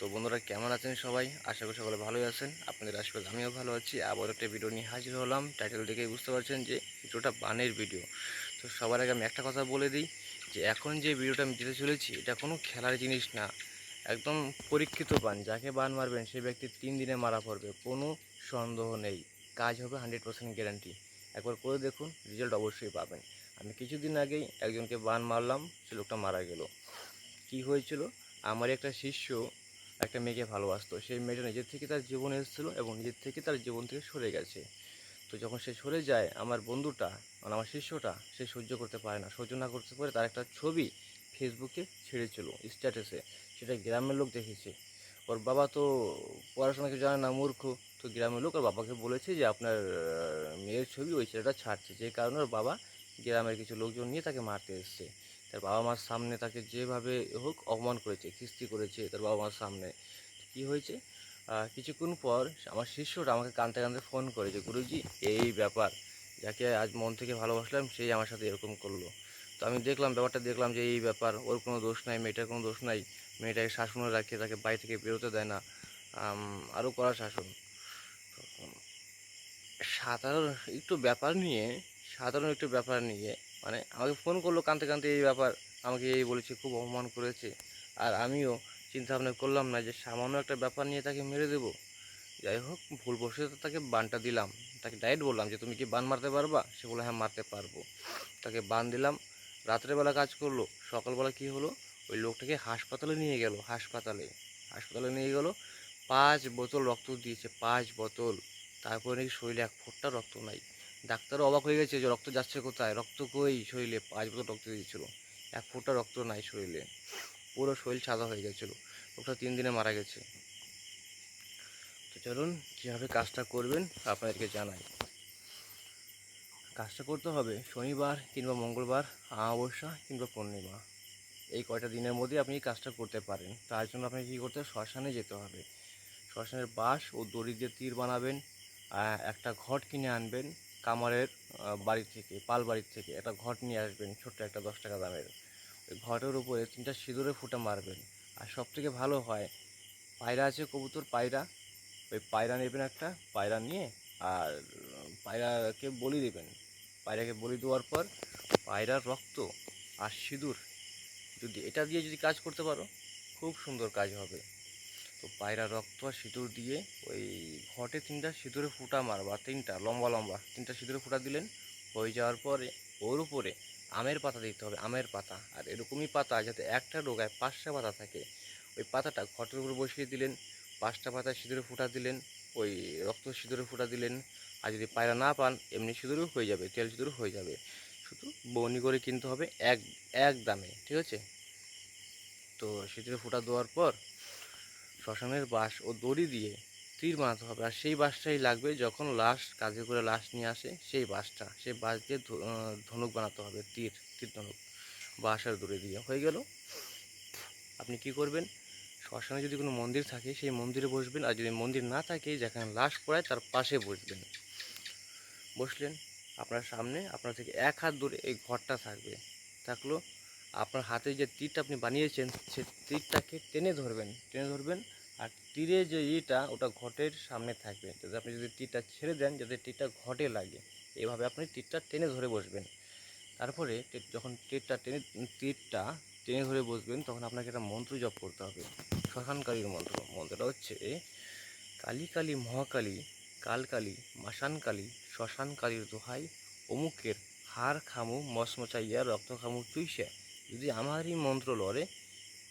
তো বন্ধুরা কেমন আছেন সবাই? আশা করি সকলে ভালোই আছেন। আপনাদের আশীর্বাদ, আমিও ভালো আছি। আবার একটা ভিডিও নিয়ে হাজির হলাম। টাইটেল দেখেই বুঝতে পারছেন যে ভিডিওটা বানের ভিডিও তো সবার আগে আমি একটা কথা বলে দিই যে, এখন যে ভিডিওটা আমি দিতে চলেছি, এটা কোনো খেলার জিনিস না। একদম পরীক্ষিত বান। যাকে বান মারবেন সেই ব্যক্তি তিন দিনে মারা পড়বে। কোনো সন্দেহ নেই। কাজ হবে হান্ড্রেড পার্সেন্ট গ্যারান্টি একবার করে দেখুন রেজাল্ট অবশ্যই পাবেন। আমি কিছুদিন আগেই একজনকে বান মারলাম, সে লোকটা মারা গেল। কি হয়েছিল? আমার একটা শিষ্য একটা মেয়েকে ভালোবাসতো। সেই মেয়েটা নিজের থেকে তার জীবনে এসেছিল এবং নিজের থেকে তার জীবন থেকে সরে গেছে। তো যখন সে সরে যায়, আমার বন্ধুটা মানে আমার শিষ্যটা, সে সহ্য করতে পারে না। সহ্য না করতে পারে তার একটা ছবি ফেসবুকে ছেড়েছিল স্ট্যাটাসে সেটা গ্রামের লোক দেখেছে। ওর বাবা তো পড়াশোনা জানে না, মূর্খ। তো গ্রামের লোক ওর বাবাকে বলেছে যে, আপনার মেয়ের ছবি ওই ছেলেটা ছাড়ছে। যে কারণে ওর বাবা গ্রামের কিছু লোকজন নিয়ে তাকে মারতে এসছে। তার বাবা মার সামনে তাকে যেভাবে হোক অপমান করেছে কিস্তি করেছে তার বাবা মার সামনে। কি হয়েছে? কিছুক্ষণ পর আমার শিষ্যটা আমাকে কানতে কানতে ফোন করে যে, গুরুজি, এই ব্যাপার, যাকে আজ মন থেকে ভালোবাসলাম, সেই আমার সাথে এরকম করল। তো আমি দেখলাম, ব্যাপারটা দেখলাম যে, এই ব্যাপার, ওর কোনো দোষ নাই, মেয়েটার কোনো দোষ নাই। মেয়েটাকে শাসনে রাখে, তাকে বাড়ি থেকে বেরোতে দেয় না। আরও করা শাসন। সাধারণ একটু ব্যাপার নিয়ে, সাধারণ একটু ব্যাপার নিয়ে মানে আমাকে ফোন করল কানতে কানতে এই ব্যাপার, আমাকে এই বলেছে, খুব অপমান করেছে। আর আমিও চিন্তা ভাবনা করলাম না যে সামান্য একটা ব্যাপার নিয়ে তাকে মেরে দেবো। যাই হোক ভুল বসে তাকে বানটা দিলাম। তাকে ডাইরেক্ট বললাম যে, তুমি কি বান মারতে পারবা? সে বলে হ্যাঁ মারতে পারব। তাকে বান দিলাম। রাত্রেবেলা কাজ করল। সকালবেলা কি হলো? ওই লোকটাকে হাসপাতালে নিয়ে গেল, হাসপাতালে। হাসপাতালে নিয়ে গেল। পাঁচ বোতল রক্ত দিয়েছে, পাঁচ বোতল। তারপরে নাকি শরীরে এক ফোঁটা রক্ত নাই। ডাক্তারও অবাক হয়ে গেছে যে রক্ত যাচ্ছে কোথায়? রক্ত কই শরীরে? পাঁচ বোতল রক্ত দিয়েছিল। এক ফোঁটা রক্ত নাই শরীরে। পুরো শরীর সাদা হয়ে গেছিল। লোকটা তিন দিনে মারা গেছে। তো চলুন, কীভাবে কাজটা করবেন আপনাদেরকে জানাই। কাজটা করতে হবে শনিবার কিংবা মঙ্গলবার, অমাবস্যা কিংবা পূর্ণিমা। এই কয়টা দিনের মধ্যে আপনি কাজটা করতে পারেন। তার জন্য আপনাকে কী করতে হবে? শ্মশানে যেতে হবে। শ্মশানের বাঁশ ও দড়ি দিয়ে তীর বানাবেন একটা ঘট কিনে আনবেন। কামারের বাড়ি থেকে, পাল বাড়ির থেকে একটা ঘট নিয়ে আসবেন, ছোট্ট একটা দশ টাকা দামের। ওই ঘটের উপরে তিনটা সিঁদুরে ফুটা মারবেন। আর সব থেকে ভালো হয়, পায়রা আছে কবুতর, পায়রা। ওই পায়রা নেবেন একটা, পায়রা নিয়ে, আর পায়রাকে বলি দেবেন। পায়রাকে বলি দেওয়ার পর পায়রার রক্ত আর সিঁদুর যদি এটা দিয়ে যদি কাজ করতে পারো, খুব সুন্দর কাজ হবে। তো পায়রা রক্ত আর সিঁদুর দিয়ে ওই ঘটে তিনটা সিঁদুরে ফুটা মারবা, তিনটা, লম্বা লম্বা, তিনটা সিঁদুরে ফুটা দিলেন। হয়ে যাওয়ার পরে ওর উপরে আমের পাতা দিতে হবে, আমের পাতা। আর এরকমই পাতা যাতে একটা ডোগায় পাঁচটা পাতা থাকে, ওই পাতাটা ঘটের উপর বসিয়ে দিলেন, পাঁচটা পাতা সিঁদুরে ফুটা দিলেন, ওই রক্ত সিঁদুরে ফুটা দিলেন। আর যদি পায়রা না পান, এমনি সিঁদুরও হয়ে যাবে, তেল সিঁদুরও হয়ে যাবে। শুধু বনি করে কিনতে হবে এক এক দামে, ঠিক আছে? তো সিঁদুরে ফুটা দেওয়ার পর শ্মশানের বাঁশ ও দড়ি দিয়ে তীর বানাতে হবে। আর সেই বাঁশটাই লাগবে যখন লাশ কাজে করে লাশ নিয়ে আসে, সেই বাঁশটা, সেই বাঁশ দিয়ে ধনুক বানাতে হবে, তীর তীর ধনুক। বাঁশ আর দড়ি দিয়ে। হয়ে গেল। আপনি কি করবেন? শ্মশানে যদি কোনো মন্দির থাকে, সেই মন্দিরে বসবেন। আর যদি মন্দির না থাকে, যেখানে লাশ পড়ায়, তার পাশে বসবেন। বসলেন। আপনার সামনে, আপনার থেকে এক হাত দূরে এই ঘরটা থাকবে। থাকল আপনার হাতে যে তীরটা আপনি বানিয়েছেন, সে তীরটাকে টেনে ধরবেন টেনে ধরবেন আর তীরে যে ইটা, ওটা ঘটের সামনে থাকবে। যাতে আপনি যদি তীরটা ছেড়ে দেন, যাতে তীরটা ঘটে লাগে এইভাবে আপনি তীরটা টেনে ধরে বসবেন। তারপরে যখন তীরটা টেনে তীরটা টেনে ধরে বসবেন, তখন আপনাকে একটা মন্ত্র জপ করতে হবে। শ্মশানকালীর মন্ত্র। মন্ত্রটা হচ্ছে কালী কালী মহাকালী কালকালী মাসানকালী শ্মশানকালীর দোহাই, অমুকের হার খামু মশমচাইয়া রক্ত খামু চুইসা। যদি আমারই মন্ত্র লড়ে,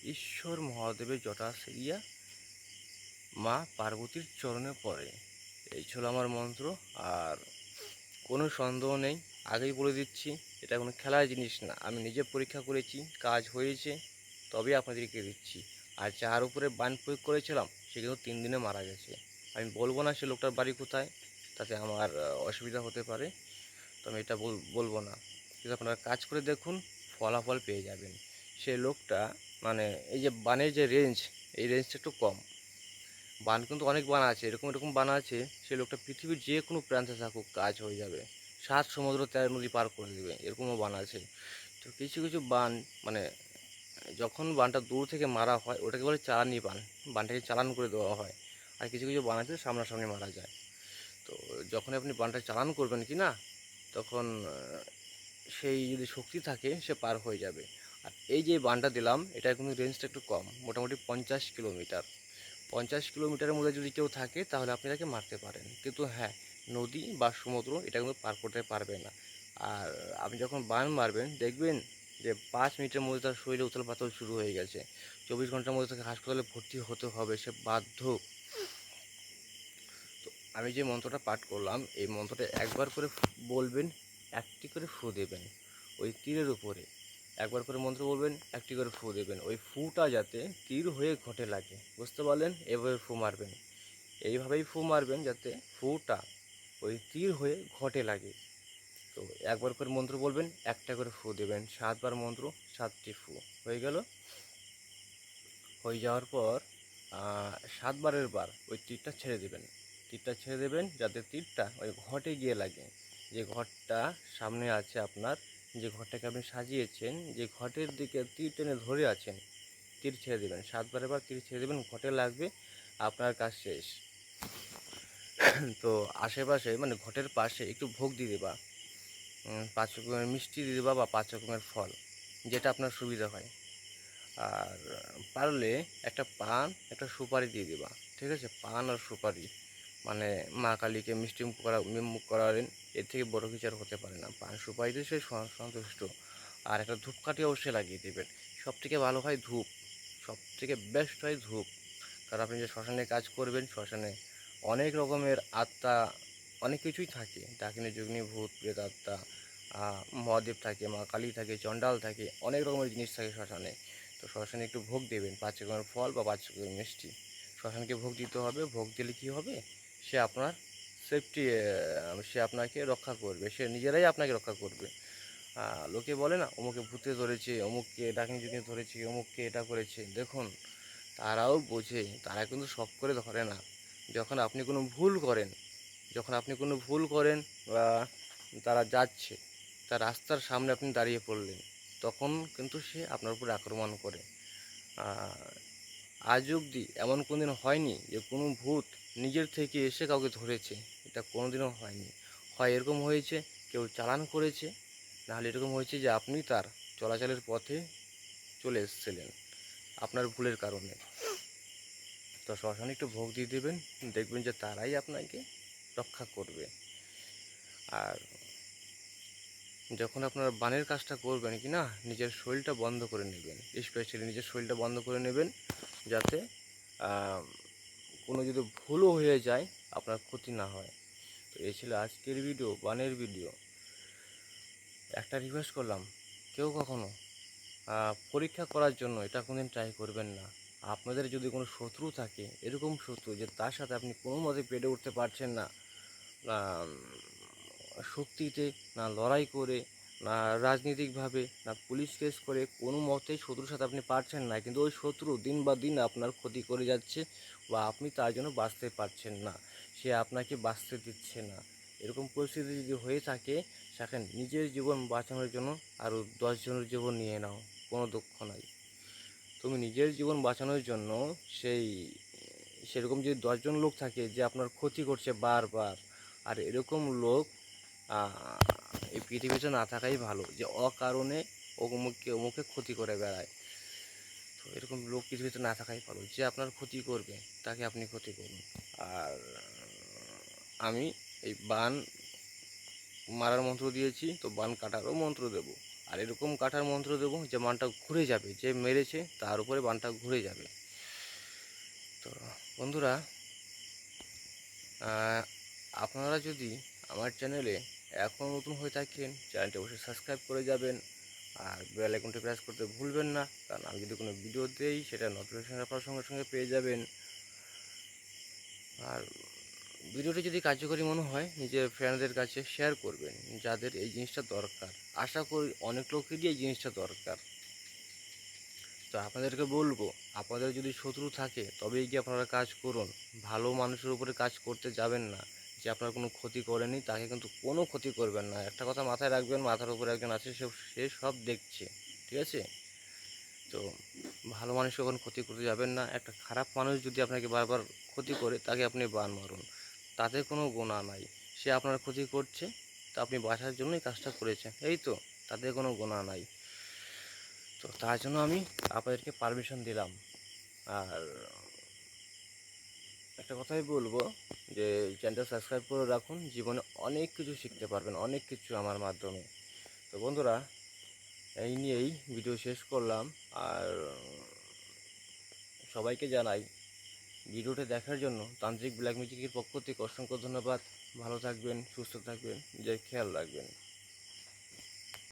ঈশ্বর মহাদেবের জটা সেরিয়া মা পার্বতীর চরণে পড়ে। এই ছিল আমার মন্ত্র, আর কোনো সন্দেহ নেই। আগেই বলে দিচ্ছি, এটা কোনো খেলার জিনিস না। আমি নিজে পরীক্ষা করেছি, কাজ হয়েছে তবে আপনাদেরকে দিচ্ছি। আর যার উপরে বান প্রয়োগ করেছিলাম, সে কিন্তু তিন দিনে মারা গেছে। আমি বলব না সে লোকটার বাড়ি কোথায়, তাতে আমার অসুবিধা হতে পারে। তো আমি এটা বল- বলব না। কিন্তু আপনারা কাজ করে দেখুন ফলাফল পেয়ে যাবেন। সে লোকটা মানে এই যে বানের যে রেঞ্জ এই রেঞ্জটা একটু কম। বান কিন্তু অনেক বান আছে, এরকম এরকম বান আছে, সে লোকটা পৃথিবীর যে কোনো প্রান্তে থাকুক, কাজ হয়ে যাবে। সাত সমুদ্র, তেরো নদী পার করে দেবে, এরকমও বান আছে। তো কিছু কিছু বান মানে যখন বানটা দূর থেকে মারা হয়, ওটাকে বলে চালানি বান। বানটাকে চালান করে দেওয়া হয়। আর কিছু কিছু বান আছে, সামনাসামনি মারা যায়। তো যখন আপনি বানটা চালান করবেন কি না, তখন সেই যদি শক্তি থাকে, সে পার হয়ে যাবে। আর এই যে বানটা দিলাম, এটার কিন্তু রেঞ্জটা একটু কম, মোটামুটি পঞ্চাশ কিলোমিটার। পঞ্চাশ কিলোমিটারের মধ্যে যদি কেউ থাকে, তাহলে আপনি তাকে মারতে পারেন। কিন্তু হ্যাঁ নদী বা সমুদ্র, এটা কিন্তু পার করতে পারবে না। আর আপনি যখন বান মারবেন, দেখবেন যে পাঁচ মিনিটের মধ্যে তার শরীরে উতল পাতল শুরু হয়ে গেছে। চব্বিশ ঘণ্টার মধ্যে তাকে হাসপাতালে ভর্তি হতে হবে, সে বাধ্য। তো আমি যে মন্ত্রটা পাঠ করলাম, এই মন্ত্রটা একবার করে বলবেন একটি করে ফু দেবেন ওই তীরের উপরে। একবার করে মন্ত্র বলবেন, একটি করে ফু দেবেন। ওই ফুটা যাতে তীর হয়ে ঘটে লাগে। বুঝতে পারলেন? এভাবে ফু মারবেন। এইভাবেই ফু মারবেন যাতে ফুটা ওই তীর হয়ে ঘটে লাগে। তো একবার করে মন্ত্র বলবেন, একটা করে ফু দেবেন। সাতবার মন্ত্র, সাতটি ফু। হয়ে গেল? হয়ে যাওয়ার পর সাতবারের বার ওই তীরটা ছেড়ে দেবেন। তীরটা ছেড়ে দেবেন যাতে তীরটা ওই ঘটে গিয়ে লাগে। যে ঘরটা সামনে আছে আপনার, যে ঘরটাকে আপনি সাজিয়েছেন, যে ঘটের দিকে তীর টেনে ধরে আছেন, তীর ছেড়ে দেবেন। সাতবারের বার তীর ছেড়ে দেবেন, ঘটে লাগবে আপনার কাজ শেষ। তো আশেপাশে মানে ঘটের পাশে একটু ভোগ দিয়ে দেবা। পাঁচ রকমের মিষ্টি দিয়ে দেবা বা পাঁচ রকমের ফল, যেটা আপনার সুবিধা হয়। আর পারলে একটা পান, একটা সুপারি দিয়ে দেবা। ঠিক আছে? পান আর সুপারি। মানে মা কালীকে মিষ্টি মুখ করা মুখ করালেন, এর থেকে বড় কিছু আর হতে পারে না। পান সুপারিতে সে সন্তুষ্ট। আর একটা ধূপকাঠি অবশ্যই লাগিয়ে দেবেন। সব থেকে ভালো হয় ধূপ। সব থেকে বেস্ট হয় ধূপ। কারণ আপনি যে শ্মশানে কাজ করবেন, শ্মশানে অনেক রকমের আত্মা, অনেক কিছুই থাকে। ডাকিনী যুগনি ভূত প্রেত আত্মা মহাদেব থাকে, মা কালী থাকে, চণ্ডাল থাকে, অনেক রকমের জিনিস থাকে শ্মশানে। তো শ্মশানে একটু ভোগ দেবেন, পাঁচ রকমের ফল বা পাঁচ রকমের মিষ্টি। শ্মশানকে ভোগ দিতে হবে। ভোগ দিলে কী হবে? সে আপনার সেফটি সে আপনাকে রক্ষা করবে। সে নিজেরাই আপনাকে রক্ষা করবে। লোকে বলে না অমুকে ভূতে ধরেছে, অমুককে ডাকিনী যুগে ধরেছে, অমুককে এটা করেছে। দেখুন, তারাও বোঝে, তারা কিন্তু সব করে ধরে না। যখন আপনি কোনো ভুল করেন, যখন আপনি কোনো ভুল করেন, বা তারা যাচ্ছে তার রাস্তার সামনে আপনি দাঁড়িয়ে পড়লেন, তখন কিন্তু সে আপনার উপর আক্রমণ করে। আজ অবধি এমন কোনোদিন হয়নি যে কোনো ভূত নিজের থেকে এসে কাউকে ধরেছে, এটা কোনোদিনও হয়নি। হয় এরকম হয়েছে, কেউ চালান করেছে, নাহলে এরকম হয়েছে যে আপনি তার চলাচলের পথে চলে এসেছিলেন, আপনার ভুলের কারণে। তো শ্মশানে একটু ভোগ দিয়ে দেবেন, দেখবেন যে তারাই আপনাকে রক্ষা করবে। আর যখন আপনার বানের কাজটা করবেন কি না, নিজের শরীরটা বন্ধ করে নেবেন স্পেশালি নিজের শরীরটা বন্ধ করে নেবেন, যাতে কোনো যদি ভুলও হয়ে যায়, আপনার ক্ষতি না হয়। তো এই ছিল আজকের ভিডিও বানের ভিডিও একটা রিকোয়েস্ট করলাম, কেউ কখনো পরীক্ষা করার জন্য এটা কোনোদিন ট্রাই করবেন না। আপনাদের যদি কোনো শত্রু থাকে, এরকম শত্রু যে তার সাথে আপনি কোনো মতে পেরে উঠতে পারছেন না শক্তিতে না লড়াই করে না রাজনৈতিকভাবে, না পুলিশ কেস করে কোনো মতেই শত্রুর সাথে আপনি পারছেন না। কিন্তু ওই শত্রু দিন বা দিন আপনার ক্ষতি করে যাচ্ছে বা আপনি তার জন্য বাঁচতে পারছেন না। সে আপনাকে বাঁচতে দিচ্ছে না। এরকম পরিস্থিতি যদি হয়ে থাকে, সেখানে নিজের জীবন বাঁচানোর জন্য আরও দশজনের জীবন নিয়ে নাও, কোনো দুঃখ নাই। তুমি নিজের জীবন বাঁচানোর জন্য সেই, সেরকম যদি দশজন লোক থাকে যে আপনার ক্ষতি করছে বারবার, আর এরকম লোক এই পৃথিবীতে না থাকাই ভালো, যে অকারণে অমুককে অমুকে ক্ষতি করে বেড়ায়। তো এরকম লোক পৃথিবীতে না থাকাই ভালো, যে আপনার ক্ষতি করবে, তাকে আপনি ক্ষতি করুন। আর আমি এই বান মারার মন্ত্র দিয়েছি, তো বান কাটারও মন্ত্র দেব। আর এরকম কাটার মন্ত্র দেবো যে বানটা ঘুরে যাবে, যে মেরেছে তার উপরে বানটা ঘুরে যাবে। তো বন্ধুরা আপনারা যদি আমার চ্যানেলে এখন নতুন হয়ে থাকেন চ্যানেলটি অবশ্যই সাবস্ক্রাইব করে যাবেন, আর বেল আইকনটি প্রেস করতে ভুলবেন না, কারণ আমি যদি কোনো ভিডিও দেই, সেটা নোটিফিকেশন আপনার সঙ্গে সঙ্গে পেয়ে যাবেন। আর ভিডিওটি যদি কার্যকরী মনে হয়, নিজের ফ্রেন্ডদের কাছে শেয়ার করবেন, যাদের এই জিনিসটা দরকার। আশা করি অনেক লোকেরই এই জিনিসটা দরকার। তো আপনাদেরকে বলব, আপনাদের যদি শত্রু থাকে, তবেই গিয়ে আপনারা কাজ করুন। ভালো মানুষের উপরে কাজ করতে যাবেন না। যে আপনার কোনো ক্ষতি করেনি, তাকে কিন্তু কোনো ক্ষতি করবেন না। একটা কথা মাথায় রাখবেন, মাথার উপরে একজন আছে, সে সে সব দেখছে, ঠিক আছে? তো ভালো মানুষ কখন ক্ষতি করতে যাবেন না। একটা খারাপ মানুষ যদি আপনাকে বারবার ক্ষতি করে, তাকে আপনি বান মারুন। তাতে কোনো গোনা নাই। সে আপনার ক্ষতি করছে, তা আপনি বাঁচার জন্যই কাজটা করেছেন। এই তো, তাতে কোনো গোনা নাই। তো তার জন্য আমি আপনাদেরকে পারমিশন দিলাম। আর একটা কথাই বলব যে চ্যানেলটা সাবস্ক্রাইব করে রাখুন। জীবনে অনেক কিছু শিখতে পারবেন, অনেক কিছু আমার মাধ্যমে। তো বন্ধুরা, এই নিয়েই ভিডিও শেষ করলাম। আর, সবাইকে জানাই, ভিডিওটা দেখার জন্য তান্ত্রিক ব্ল্যাক ম্যাজিকের পক্ষ থেকে অসংখ্য ধন্যবাদ। ভালো থাকবেন, সুস্থ থাকবেন, নিজের খেয়াল রাখবেন।